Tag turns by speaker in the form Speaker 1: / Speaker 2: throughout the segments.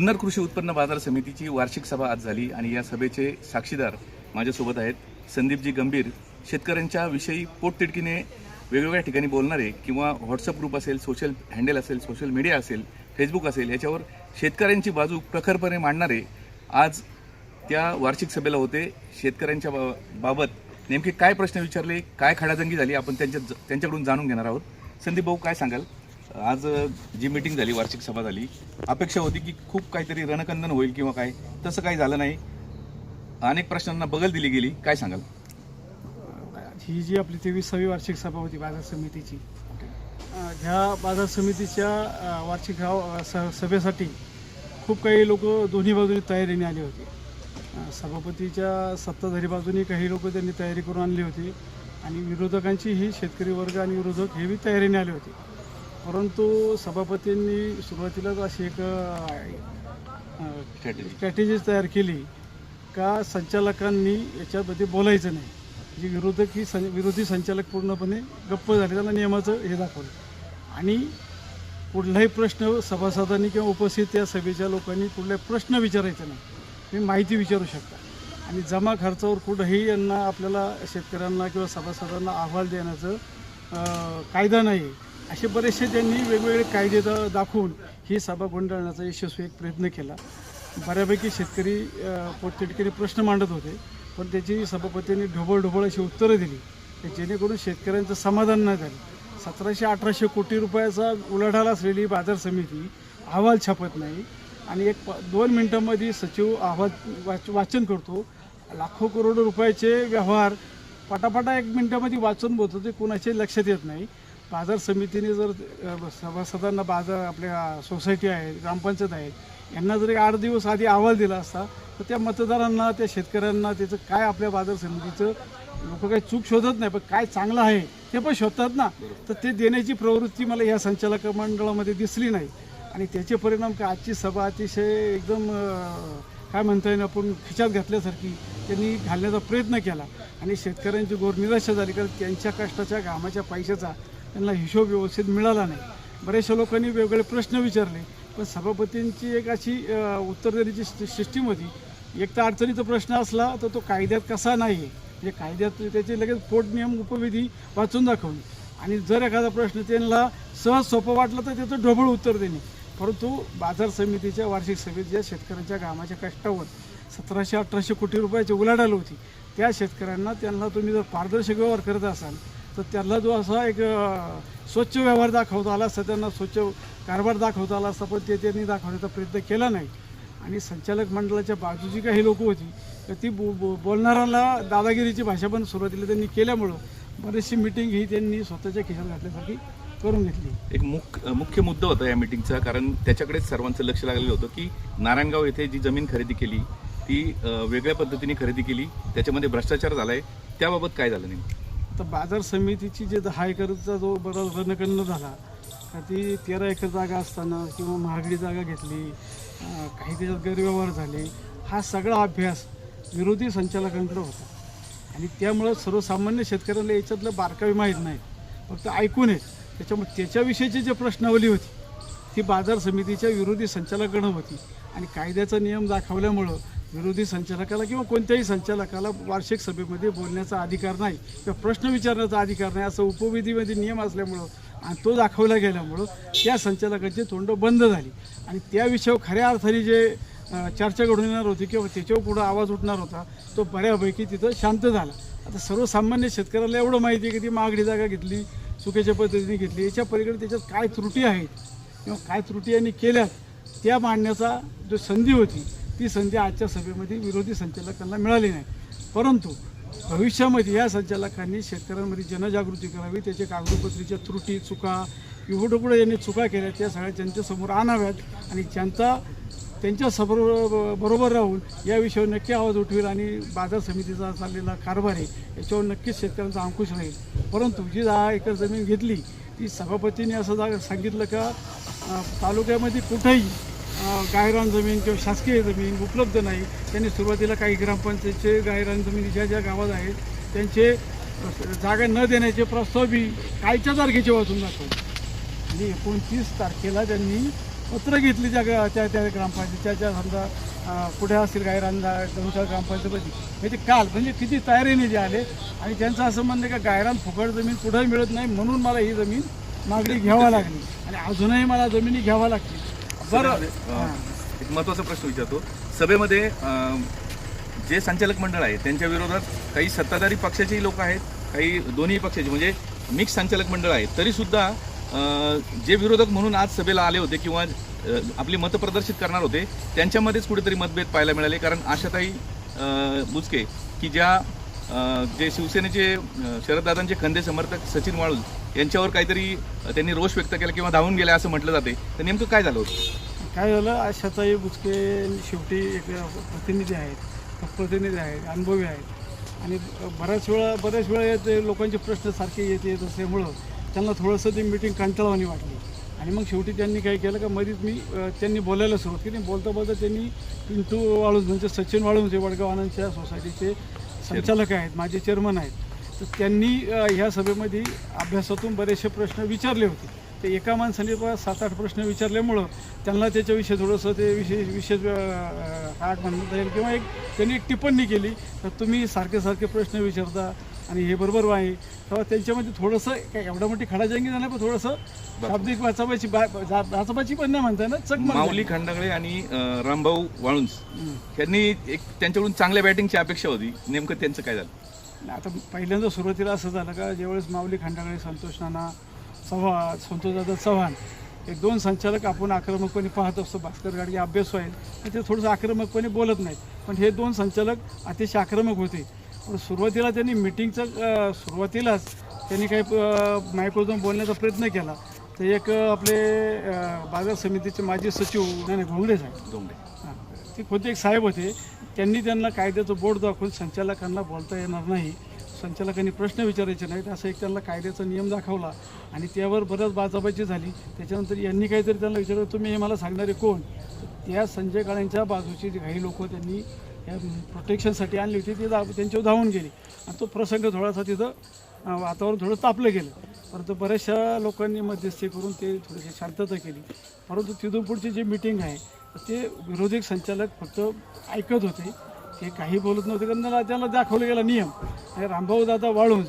Speaker 1: जुन्नर कृषी उत्पन्न बाजार समितीची वार्षिक सभा आज झाली आणि या सभेचे साक्षीदार माझ्यासोबत आहेत संदीपजी गंभीर शेतकऱ्यांच्या विषयी पोटतिडकीने वेगवेगळ्या ठिकाणी बोलणारे किंवा व्हॉट्सअप ग्रुप असेल सोशल हँडल असेल सोशल मीडिया असेल फेसबुक असेल याच्यावर शेतकऱ्यांची बाजू प्रखरपणे मांडणारे आज त्या वार्षिक सभेला होते. शेतकऱ्यांच्या बा- बाबत नेमके काय प्रश्न विचारले काय खडाजंगी झाली आपण त्यांच्या त्यांच्याकडून जाणून घेणार आहोत. संदीप भाऊ काय सांगाल? आज जी मीटिंग झाली वार्षिक सभा झाली अपेक्षा होती की खूप काहीतरी रणकंदन होईल किंवा काय. तसं काही झालं नाही. अनेक प्रश्नांना बगल दिली गेली. काय सांगाल?
Speaker 2: ही जी आपली तेवीसावी वार्षिक सभा होती बाजार समितीची ह्या बाजार समितीच्या वार्षिक स- सभेसाठी खूप काही लोक दोन्ही बाजूनी तयारीने आले होते. सभापतीच्या सत्ताधारी बाजूने काही लोक त्यांनी तयारी करून आणली होती आणि विरोधकांची ही शेतकरी वर्ग आणि विरोधक हेही तयारीने आले होते. परंतु सभापतींनी सुरुवातीलाच अशी एक
Speaker 1: स्ट्रॅटेजी
Speaker 2: स्ट्रॅटेजीज तयार केली का संचालकांनी याच्यामध्ये बोलायचं नाही. जे विरोधक ही सं विरोधी संचालक पूर्णपणे गप्प झाले. त्यांना नियमाचं हे दाखवलं. आणि कुठलाही प्रश्न सभासदांनी किंवा उपस्थित त्या सभेच्या लोकांनी कुठलाही प्रश्न विचारायचा नाही. तुम्ही माहिती विचारू शकता. आणि जमा खर्चावर कुठंही यांना आपल्याला शेतकऱ्यांना किंवा सभासदांना अहवाल देण्याचं कायदा नाही असे बरेचसे त्यांनी वेगवेगळे कायदे दाखवून ही सभा गुंडाळण्याचा यशस्वी एक प्रयत्न केला. बऱ्यापैकी शेतकरी अं, पोटतिडकीने प्रश्न मांडत होते पण त्याची सभापतींनी ढोबळ ढोबळ अशी उत्तरं दिली जेणेकरून शेतकऱ्यांचं समाधान नाही झालं. सतराशे अठराशे कोटी रुपयाचा उलाढाला असलेली बाजार समिती अहवाल छापत नाही आणि एक प- दोन मिनटामध्ये सचिव अहवाल वाच वाचन करतो. लाखो करोड रुपयाचे व्यवहार पटापटा एक मिनटामध्ये वाचून बोलतो ते कोणाचे लक्षात येत नाही. बाजार समितीने जर सभासदांना बाजार आपल्या सोसायटी आहे ग्रामपंचायत आहे यांना जर एक आठ दिवस आधी अहवाल दिला असता तर त्या मतदारांना त्या शेतकऱ्यांना त्याचं काय आपल्या बाजार समितीचं लोक काही चूक शोधत नाही पण काय चांगलं आहे ते पण शोधतात ना. तर ते देण्याची प्रवृत्ती मला या संचालक मंडळामध्ये दिसली नाही. आणि त्याचे परिणाम काय आजची सभा अतिशय एकदम काय म्हणता येईल आपण खिचात घातल्यासारखी त्यांनी घालण्याचा प्रयत्न केला. आणि शेतकऱ्यांची गोर निराशा झाली कारण त्यांच्या कष्टाच्या घामाच्या पैशाचा त्यांना हिशोब व्यवस्थित मिळाला नाही. बऱ्याचशा लोकांनी वेगवेगळे प्रश्न विचारले. पण सभापतींची एक अशी उत्तर देण्याची सिस्टीम होती. एक तर अडचणीचा प्रश्न असला तर तो कायद्यात कसा नाही? आहे म्हणजे कायद्यात त्याचे लगेच पोटनियम उपविधी वाचून दाखवणे आणि जर एखादा प्रश्न त्यांना सहज सोपं वाटलं तर त्याचं ढोबळ उत्तर देणे. परंतु बाजार समितीच्या वार्षिक सभेत ज्या शेतकऱ्यांच्या कामाच्या कष्टावर सतराशे अठराशे कोटी रुपयाची उलाढाल होती त्या शेतकऱ्यांना त्यांना तुम्ही जर पारदर्शक व्यवहार करत असाल तर त्याला जो असा एक स्वच्छ व्यवहार दाखवता आला असता त्यांना स्वच्छ कारभार दाखवता आला असता पण ते त्यांनी दाखवण्याचा प्रयत्न केला नाही. आणि संचालक मंडळाच्या बाजूची काही लोक होती तर ती बो बो बोलणाऱ्याला दादागिरीची भाषा पण सुरुवातीला त्यांनी केल्यामुळं बरीचशी मिटिंग ही त्यांनी स्वतःच्या खिशात घातल्यासाठी करून घेतली.
Speaker 1: एक मुख मुख्य मुद्दा होता या मीटिंगचा कारण त्याच्याकडेच सर्वांचं लक्ष लागलेलं होतं की नारायणगाव येथे जी जमीन खरेदी केली ती वेगळ्या पद्धतीने खरेदी केली त्याच्यामध्ये भ्रष्टाचार झालाय त्याबाबत काय झालं नेमकं?
Speaker 2: तर बाजार समितीची जे दहा एकरचा जो बराच रणकन्न झाला का ती तेरा एकर जागा असताना किंवा महागडी जागा घेतली काही त्याच्यात गैरव्यवहार झाले हा सगळा अभ्यास विरोधी संचालकांकडे होता. आणि त्यामुळं सर्वसामान्य शेतकऱ्यांना याच्यातलं बारकावे माहीत नाही. फक्त ऐकून आहेत त्याच्यामुळे त्याच्याविषयीची जी प्रश्नावली होती ती बाजार समितीच्या विरोधी संचालकांकडे होती. आणि कायद्याचा नियम दाखवल्यामुळं विरोधी संचालकाला किंवा कोणत्याही संचालकाला वार्षिक सभेमध्ये बोलण्याचा अधिकार नाही किंवा प्रश्न विचारण्याचा अधिकार नाही असं उपविधीमध्ये नियम असल्यामुळं आणि तो दाखवला गेल्यामुळं त्या संचालकाची तोंड बंद झाली. आणि त्या विषयावर खऱ्या अर्थाने जे चर्चा घडून येणार होती किंवा त्याच्यावर पुढं आवाज उठणार होता तो बऱ्यापैकी तिथं शांत झाला. आता सर्वसामान्य शेतकऱ्याला एवढं माहिती आहे की ती महागडी जागा घेतली चुकीच्या पद्धतीने घेतली. याच्या पलीकडे त्याच्यात काय त्रुटी आहेत किंवा काय त्रुटी यांनी केल्यात त्या मांडण्याचा जो संधी होती ती संधी आजच्या सभेमध्ये विरोधी संचालकांना मिळाली नाही. परंतु भविष्यामध्ये या संचालकांनी शेतकऱ्यांमध्ये जनजागृती करावी त्याच्या कागदपत्रीच्या त्रुटी चुका एवढं पुढे यांनी चुका केल्या त्या सगळ्या त्यांच्यासमोर आणाव्यात आणि ज्यांचा त्यांच्यासमोर बरोबर राहून या विषयावर नक्की आवाज उठवेल आणि बाजार समितीचा चाललेला कारभार आहे याच्यावर नक्कीच शेतकऱ्यांचा अंकुश राहील. परंतु जी दहा एकर जमीन घेतली ती सभापतींनी असं जा सांगितलं का तालुक्यामध्ये कुठेही गायरान जमीन किंवा शासकीय जमीन उपलब्ध नाही. त्यांनी सुरुवातीला काही ग्रामपंचायतचे गायरान जमीन ज्या ज्या गावात आहेत त्यांचे जागा न देण्याचे प्रस्तावही कालच्या तारखेचे वाचून दाखवले. म्हणजे एकोणतीस तारखेला त्यांनी पत्र घेतली ज्या त्या त्या ग्रामपंचायतीच्या ज्या समजा अं, पुढे असतील गायरांना दोनचार ग्रामपंचायतीमध्ये. म्हणजे काल म्हणजे किती तयारीने जे आले आणि त्यांचं असं म्हणणं आहे का गायरान फुकट जमीन पुढे मिळत नाही म्हणून मला ही जमीन मागणी घ्यावा लागली. आणि अजूनही मला जमिनी घ्यावा लागतील. बरं.
Speaker 1: एक महत्त्वाचा प्रश्न विचारतो. सभेमध्ये अं, जे संचालक मंडळ आहे त्यांच्या विरोधात काही सत्ताधारी पक्षाचेही लोक आहेत काही दोन्ही पक्षाचे म्हणजे मिक्स संचालक मंडळ आहे तरी सुद्धा अं, जे विरोधक म्हणून आज सभेला आले होते किंवा अं, आपली मतं प्रदर्शित करणार होते त्यांच्यामध्येच कुठेतरी मतभेद पाहायला मिळाले. कारण आशाताई अं, बुचके की ज्या जे शिवसेनेचे शरददादांचे खंदे समर्थक सचिन वाळूज यांच्यावर काहीतरी त्यांनी रोष व्यक्त केला किंवा धावून गेला असं म्हटलं जाते. तर नेमकं काय झालं होतं?
Speaker 2: काय झालं? आशाताई बुचके शेवटी एक प्रतिनिधी आहेत. प्रतिनिधी आहेत अनुभवी आहेत. आणि बऱ्याच वेळा बऱ्याच वेळा ते लोकांचे प्रश्न सारखे येत येत असल्यामुळं त्यांना थोडंसं ती मिटिंग कंटाळवानी वाटली. आणि मग शेवटी त्यांनी काय केलं का मध्येच मी त्यांनी बोलायला सुरुवात केली. बोलता बोलता त्यांनी पिंटू वाळूज म्हणजे सचिन वाळूज जे वडगाव आनंदच्या सोसायटीचे संचालक आहेत माझे चेअरमन आहेत. तर त्यांनी ह्या सभेमध्ये अभ्यासातून बरेचसे प्रश्न विचारले होते. ते एका माणसाने सात आठ प्रश्न विचारल्यामुळं त्यांना त्याच्याविषयी थोडंसं ते विशेष विशेष आठ म्हणता येईल किंवा एक त्यांनी एक टिप्पणी केली. तर तुम्ही सारखे सारखे प्रश्न विचारता आणि हे बरोबर आहे. तेव्हा त्यांच्यामध्ये थोडंसं काय एवढं मोठी खडाजंगी झालं पण थोडंसं शाब्दिक वाचाबाची वाचाबाची पण नाही म्हणता ना चकमक
Speaker 1: माऊली खंडागळे आणि अं, रामभाऊ वाळुंज. यांनी एक त्यांच्याकडून चांगल्या बॅटिंगची अपेक्षा होती. नेमकं त्यांचं काय झालं?
Speaker 2: आता पहिल्यांदा सुरुवातीला असं झालं का ज्यावेळेस माऊली खंडागळे संतोष नाना चव्हाण संतोषदादा चव्हाण हे दोन संचालक आपण आक्रमकपणे पाहत असतो भास्कर गाडगे अभ्यास आणि ते थोडंसं आक्रमकपणे बोलत नाहीत. पण हे दोन संचालक अतिशय आक्रमक होते. पण सुरुवातीला त्यांनी मिटिंगचं सुरुवातीलाच त्यांनी काही अं, मायक्रोजून बोलण्याचा प्रयत्न केला. तर एक आपले बाजार समितीचे माजी सचिव नाही घोंगडे साहेब.
Speaker 1: दोंगडे
Speaker 2: हां. ते खुद्द एक साहेब होते. त्यांनी त्यांना कायद्याचं बोर्ड दाखवून संचालकांना बोलता येणार नाही. संचालकांनी प्रश्न विचारायचे नाहीत. असं एक त्यांना कायद्याचा नियम दाखवला. आणि त्यावर बऱ्याच बाचाबाची झाली. त्याच्यानंतर यांनी काहीतरी त्यांना विचारलं तुम्ही हे मला सांगणारे कोण? त्या संजय काळेंच्या बाजूची जी काही लोक त्यांनी प्रोटेक्शनसाठी आणली होती ती दा त्यांच्यावर धावून गेली. आणि तो प्रसंग थोडासा तिथं वातावरण थोडं तापलं गेलं. परंतु बऱ्याचशा लोकांनी मध्यस्थी करून ते थोडीशी शांतता केली. परंतु तिथून पुढची जी मिटिंग आहे ते विरोधी संचालक फक्त ऐकत होते. ते काही बोलत नव्हते कारण त्याला त्याला दाखवला गेला नियम. आणि रामभाऊ दादा वाळूंज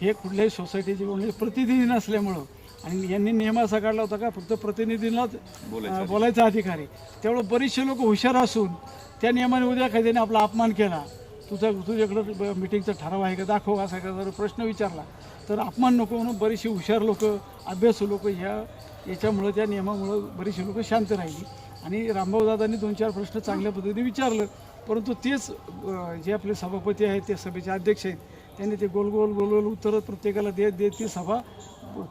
Speaker 2: हे कुठल्याही सोसायटीचे कोणते प्रतिनिधी नसल्यामुळं आणि यांनी नियम असा काढला होता का फक्त प्रतिनिधींनाच
Speaker 1: बोलायचं
Speaker 2: अधिकारी. त्यामुळे बरेचसे लोक हुशार असून त्या नियमाने उद्या एखाद्याने आपला अपमान केला. तुझा तुझ्याकडं मिटिंगचा ठराव आहे का? दाखव असा का जर प्रश्न विचारला. तर अपमान नको म्हणून बरीचशी हुशार लोक अभ्यासू लोक ह्या याच्यामुळं त्या नियमामुळं बरीचशी लोक शांत राहिली. आणि रामभाऊ दादांनी दोन चार प्रश्न चांगल्या पद्धतीने विचारलं. परंतु तेच जे आपले सभापती आहेत ते सभेचे अध्यक्ष आहेत त्यांनी ते गोल गोल गोल गोल उत्तरं प्रत्येकाला देत देत ती सभा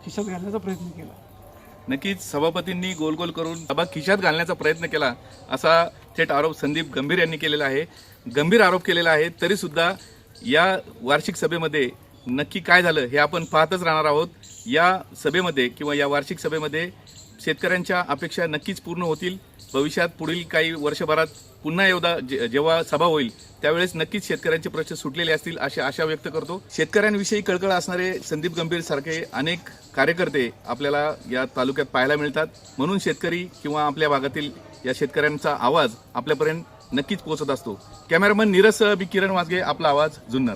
Speaker 2: खिशात घालण्याचा प्रयत्न केला.
Speaker 1: नक्कीच सभापतींनी गोल गोल करून सभा खिशात घालण्याचा प्रयत्न केला असा थेट आरोप संदीप गंभीर यांनी केलेला आहे. गंभीर आरोप केलेला आहे तरी सुद्धा या वार्षिक सभेमध्ये नक्की काय झालं हे आपण पाहतच राहणार आहोत. या सभेमध्ये किंवा या वार्षिक सभेमध्ये शेतकऱ्यांच्या अपेक्षा नक्कीच पूर्ण होतील. भविष्यात पुढील काही वर्षभरात पुन्हा एकदा जे- जेव्हा सभा होईल त्यावेळेस नक्कीच शेतकऱ्यांचे प्रश्न सुटलेले असतील अशी आशा व्यक्त करतो. शेतकऱ्यांविषयी कळकळ असणारे संदीप गंभीर सारखे अनेक कार्यकर्ते आपल्याला या तालुक्यात पाहायला मिळतात. म्हणून शेतकरी किंवा आपल्या भागातील या शेतकऱ्यांचा आवाज आपल्यापर्यंत नक्कीच पोहोचत असतो. कॅमेरामन नीरज बी किरण वाजगे आपला आवाज जुन्नर.